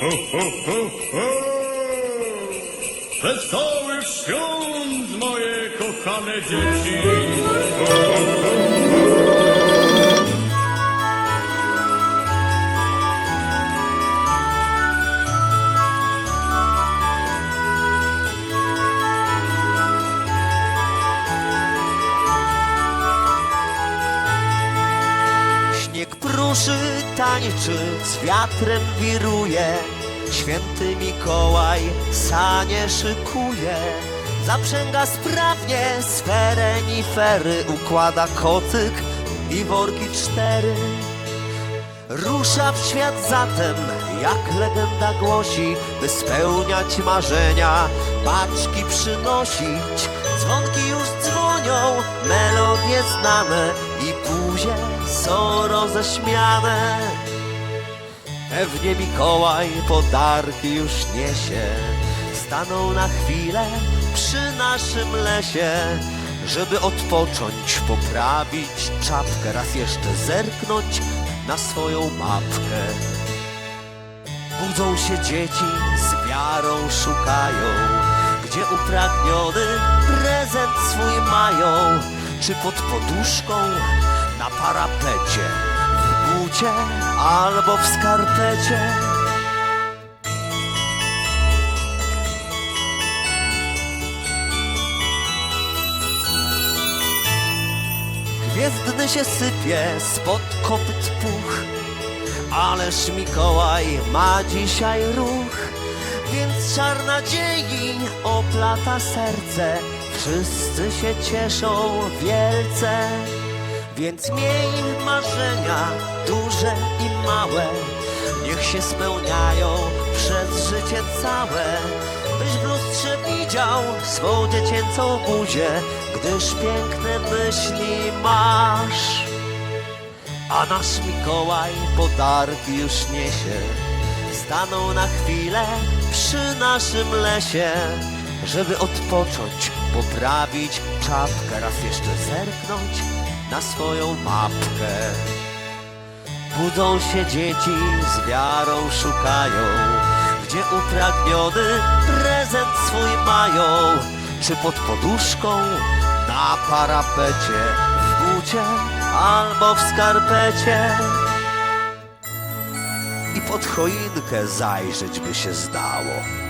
Ho, ho, ho, ho! Wesołych świąt, moje kochane dzieci! Ho, ho, ho, Pruszy, tańczy, z wiatrem wiruje. Święty Mikołaj sanie szykuje. Zaprzęga sprawnie swe renifery, układa kocyk i worki cztery. Rusza w świat zatem, jak legenda głosi, by spełniać marzenia, paczki przynosić. Dzwonki już dzwonią, melodie znane i buzie są roześmiane. Pewnie Mikołaj podarki już niesie, staną na chwilę przy naszym lesie, żeby odpocząć, poprawić czapkę, raz jeszcze zerknąć na swoją mapkę. Budzą się dzieci, z wiarą szukają, gdzie upragniony prezent swój mają, czy pod poduszką, parapecie, w bucie albo w skarpecie. Gwiezdny się sypie spod kopyt puch, Ależ Mikołaj ma dzisiaj ruch, więc czar nadziei oplata serce. Wszyscy się cieszą wielce, więc miej marzenia duże i małe. Niech się spełniają przez życie całe. Byś w lustrze widział swą dziecięcą buzię, gdyż piękne myśli masz. A nasz Mikołaj podarki już niesie Staną na chwilę przy naszym lesie Żeby odpocząć, poprawić czapkę Raz jeszcze zerknąć na swoją mapkę. Budzą się dzieci, z wiarą szukają Gdzie upragniony prezent swój mają. Czy pod poduszką, na parapecie W bucie albo w skarpecie. I pod choinkę zajrzeć by się zdało